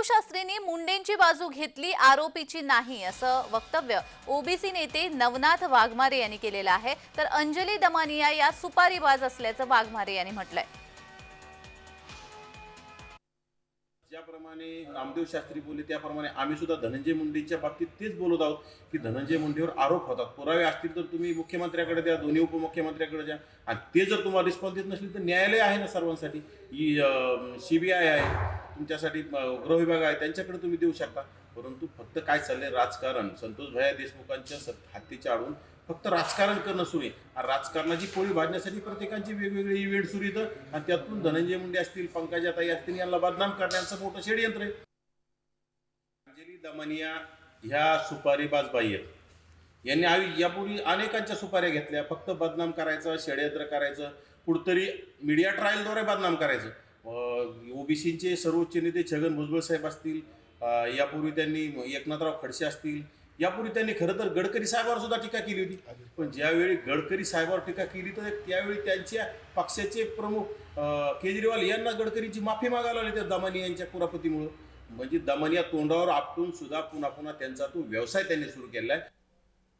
नामदेव शास्त्रींनी मुंडेंची बाजू घेतली आरोपीची नाही असं वक्तव्य ओबीसी नेते नवनाथ वाघमारे यांनी केलेलं आहे. तर अंजली दमानिया या सुपारीबाज असल्याचं वाघमारे यांनी म्हटलंय. ज्याप्रमाणे नामदेव शास्त्री बोलले त्याप्रमाणे आम्ही सुद्धा धनंजय मुंडेंच्या बाबतीत तेच बोलत आहोत की धनंजय मुंडेवर आरोप होतात. पुरावे असतील तर तुम्ही मुख्यमंत्र्याकडे द्या दोन्ही उपमुख्यमंत्र्याकडे द्या. आणि ते जर तुम्हाला रिस्पॉन्स देत नसले तर न्यायालय आहे ना सर्वांसाठी. सी बी आय आहे. तुमच्यासाठी अं, गृहविभाग आहे त्यांच्याकडे तुम्ही देऊ शकता. परंतु फक्त काय चाललंय राजकारण. संतोष भैया देशमुखांच्या हत्तीच्या आडून फक्त राजकारण करणं सुरू आहे. आणि राजकारणाची पोळी भाजण्यासाठी प्रत्येकाची वेगवेगळे इव्हेंट सुरू येतं आणि त्यातून धनंजय मुंडे असतील पंकजाताई असतील यांना बदनाम करण्याचं मोठं षडयंत्र आहे. अंजली दमनिया ह्या सुपारीबाज बाई आहेत. यांनी आवी यापूर्वी अनेकांच्या सुपाऱ्या घेतल्या. फक्त बदनाम करायचं षडयंत्र करायचं कुठतरी मीडिया ट्रायलद्वारे बदनाम करायचं. ओबीसीचे सर्वोच्च नेते छगन भुजबळ साहेब असतील यापूर्वी त्यांनी एकनाथराव खडसे असतील यापूर्वी त्यांनी खरं तर गडकरी साहेबावर सुद्धा टीका केली होती. पण ज्यावेळी गडकरी साहेबावर टीका केली तर त्यावेळी त्यांच्या पक्षाचे प्रमुख केजरीवाल यांना गडकरीची माफी मागायला लागली त्या दमानी यांच्या कुरापतीमुळं. म्हणजे दमानिया तोंडावर आपटून सुद्धा पुन्हा पुन्हा त्यांचा तो व्यवसाय त्यांनी सुरू केला आहे.